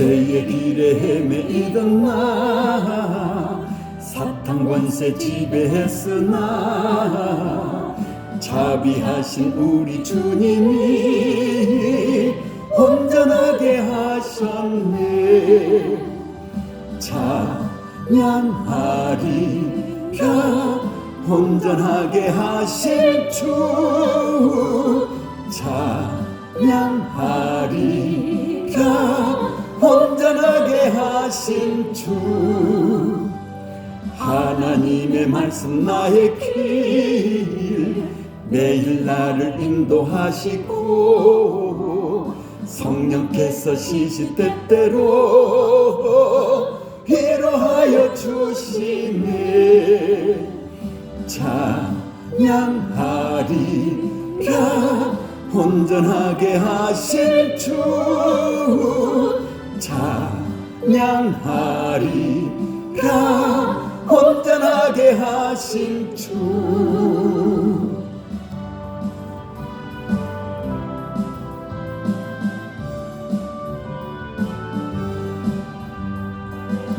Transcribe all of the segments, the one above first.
죄의 길에 헤매이던 나. 사탄 권세 지배했으나. 자비하신 우리 주님이 온전하게 하셨네. 찬양하리라 온전하게 하신 주. 찬양하리라 온전 하신 주 하나님의 말씀 나의 길 매일 나를 인도하시고 성령께서 시시때때로 위로하여 주시네. 찬양하리라 온전하게 하신 주 찬양하리라 온전하게 하신 주.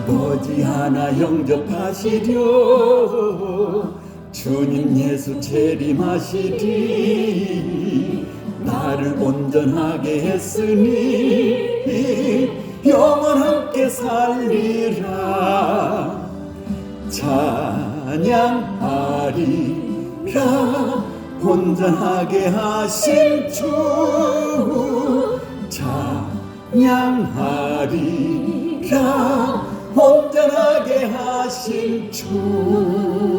머지않아 영접하시려 주님 예수 재림하시리. 나를 온전하게 했으니 영원 함께 살리라. 찬양하리라. 온전하게 하신 주. 찬양하리라. 온전하게 하신 주